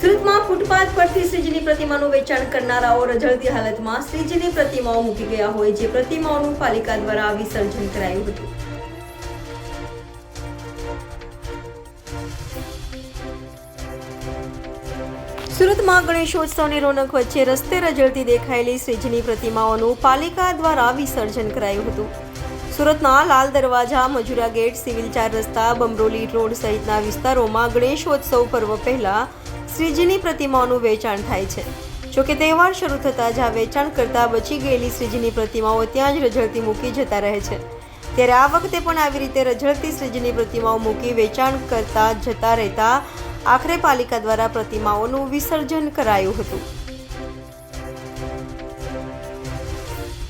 સુરતમાં ફૂટપાથ પરથી શ્રીજીની પ્રતિમાનું વેચાણ કરનારાઓ રઝળતી હાલતમાં શ્રીજીની પ્રતિમાઓ મૂકી ગયા હોય, જે પ્રતિમાઓનું પાલિકા દ્વારા વિસર્જન કરાયું હતું. સુરતમાં ગણેશોત્સવની રોનક વચ્ચે રસ્તે રજળતી દેખાયેલી શ્રીજીની પ્રતિમાઓનું પાલિકા દ્વારા વિસર્જન કરાયું હતું. સુરતના લાલ દરવાજા, મજુરા ગેટ, સિવિલ ચાર રસ્તા, બમરોલી રોડ સહિતના વિસ્તારોમાં ગણેશોત્સવ પર્વ પહેલા શ્રીજીની પ્રતિમાઓનું વેચાણ થાય છે. જોકે તહેવાર શરૂ થતાં જ આ વેચાણ કરતાં બચી ગયેલી શ્રીજીની પ્રતિમાઓ ત્યાં જ રઝળતી મૂકી જતા રહે છે. ત્યારે આ વખતે પણ આવી રીતે રઝળતી શ્રીજીની પ્રતિમાઓ મૂકી વેચાણ કરતા જતા રહેતા આખરે પાલિકા દ્વારા પ્રતિમાઓનું વિસર્જન કરાયું હતું.